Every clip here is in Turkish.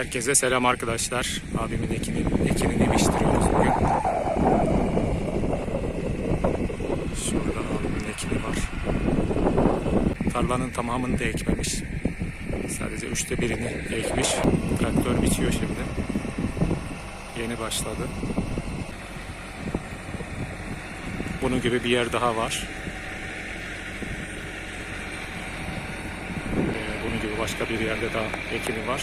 Herkese selam arkadaşlar. Abimin ekini, ekinini biçtiriyoruz bugün. Şurada abimin ekini var. Tarlanın tamamını da ekmemiş. Sadece üçte birini ekmiş. Traktör biçiyor şimdi. Yeni başladı. Bunun gibi bir yer daha var. Ee, Bunun gibi başka bir yerde daha ekini var.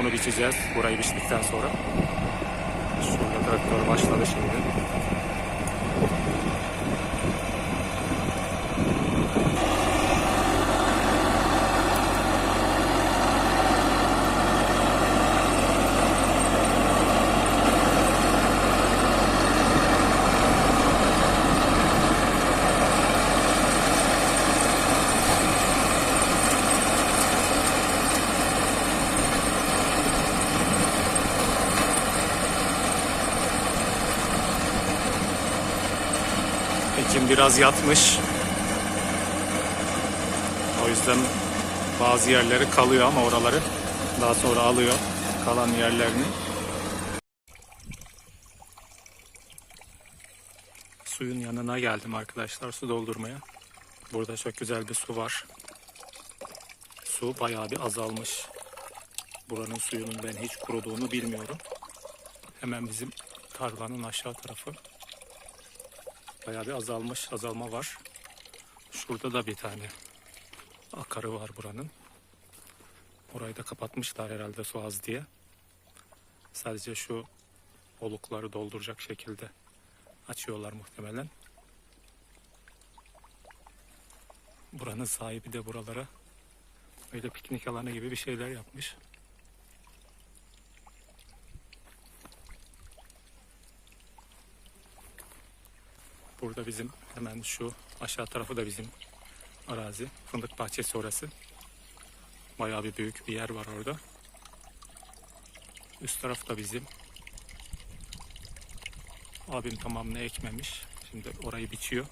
Onu biçeceğiz burayı biçtikten sonra. Şurada traktör başladı şimdi. Ekim biraz yatmış. O yüzden bazı yerleri kalıyor ama oraları daha sonra alıyor kalan yerlerini. Suyun yanına geldim arkadaşlar su doldurmaya. Burada çok güzel bir su var. Su bayağı bir azalmış. Buranın suyunun ben hiç kuruduğunu bilmiyorum. Hemen bizim tarlanın aşağı tarafı. Bayağı bir azalmış, azalma var. Şurada da bir tane akarı var buranın. Orayı da kapatmışlar herhalde su az diye. Sadece şu olukları dolduracak şekilde açıyorlar muhtemelen. Buranın sahibi de buralara böyle piknik alanı gibi bir şeyler yapmış. Burada bizim hemen şu aşağı tarafı da bizim arazi. Fındık bahçesi orası. Bayağı bir büyük bir yer var orada. Üst taraf da bizim. Abim tamamını ekmemiş. Şimdi orayı biçiyor.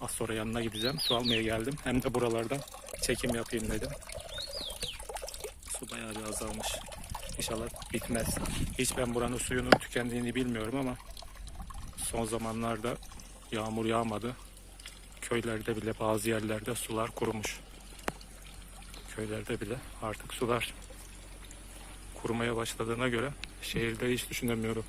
Az sonra yanına gideceğim. Su almaya geldim. Hem de buralardan çekim yapayım dedim. Su bayağı bir azalmış. İnşallah bitmez. Hiç ben buranın suyunun tükendiğini bilmiyorum ama son zamanlarda yağmur yağmadı. Köylerde bile bazı yerlerde sular kurumuş. Köylerde bile artık sular kurumaya başladığına göre şehirde hiç düşünemiyorum.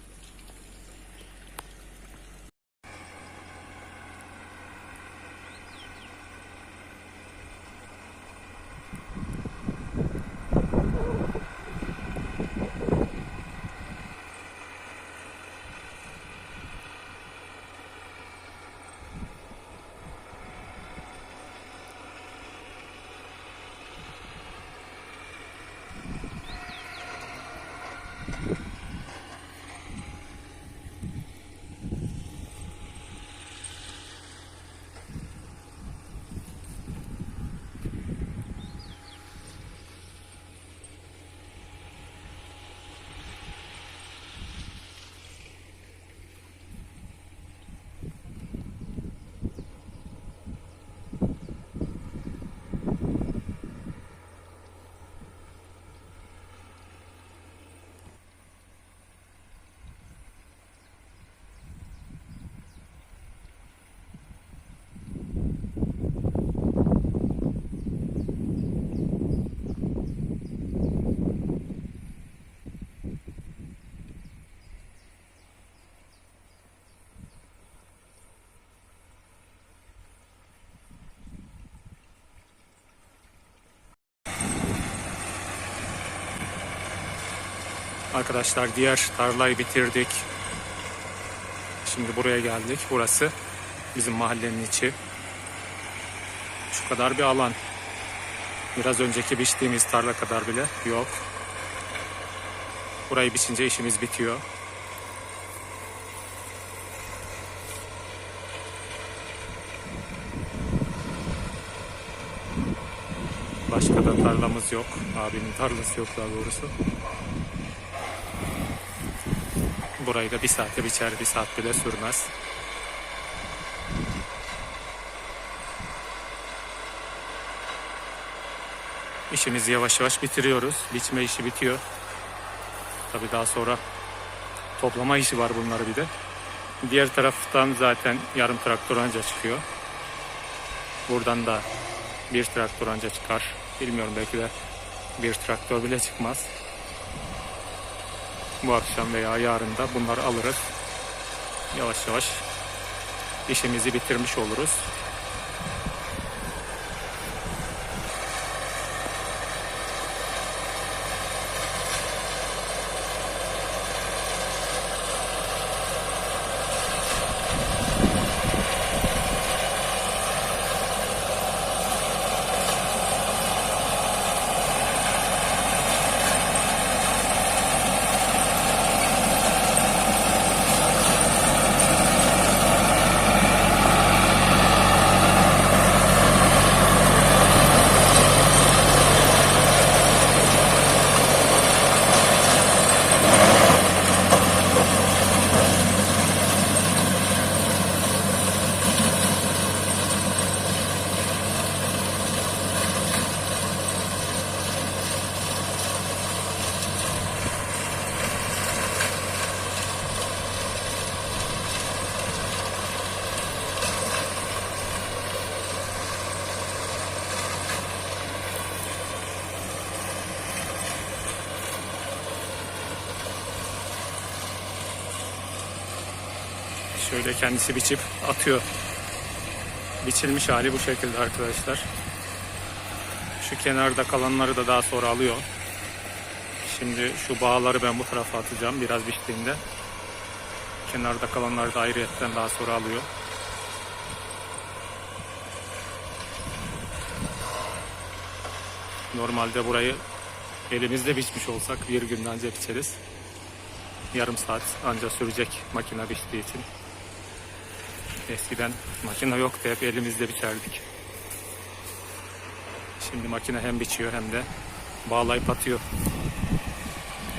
Arkadaşlar diğer tarlayı bitirdik. Şimdi buraya geldik. Burası bizim mahallenin içi. Şu kadar bir alan. Biraz önceki biçtiğimiz tarla kadar bile yok. Burayı biçince işimiz bitiyor. Başka da tarlamız yok. Abimin tarlası yok daha doğrusu. Burayı da bir saate biçer, bir saat bile sürmez. İşimizi yavaş yavaş bitiriyoruz. Biçme işi bitiyor. Tabii daha sonra toplama işi var bunları bir de. Diğer taraftan zaten yarım traktör anca çıkıyor. Buradan da bir traktör anca çıkar. Bilmiyorum belki de bir traktör bile çıkmaz. Bu akşam veya yarın da bunları alırız. Yavaş yavaş işimizi bitirmiş oluruz. Şöyle kendisi biçip atıyor. Biçilmiş hali bu şekilde arkadaşlar. Şu kenarda kalanları da daha sonra alıyor. Şimdi şu bağları ben bu tarafa atacağım biraz biçtiğinde. Kenarda kalanları da ayrıyetten daha sonra alıyor. Normalde burayı elimizde biçmiş olsak bir günde anca biçeriz. Yarım saat anca sürecek makine biçtiği için. Eskiden makine yoktu hep elimizde biçerdik. Şimdi makine hem biçiyor hem de bağlayıp atıyor.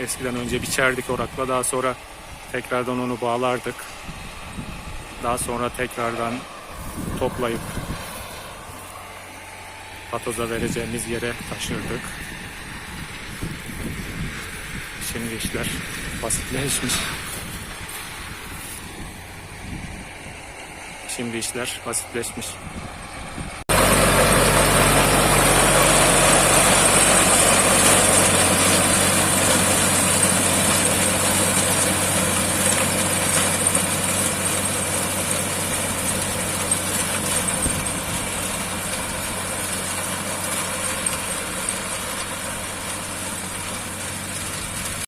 Eskiden önce biçerdik orakla daha sonra tekrardan onu bağlardık. Daha sonra tekrardan toplayıp patoza vereceğimiz yere taşırdık. Şimdi işler basitleşmiş. Şimdi işler basitleşmiş.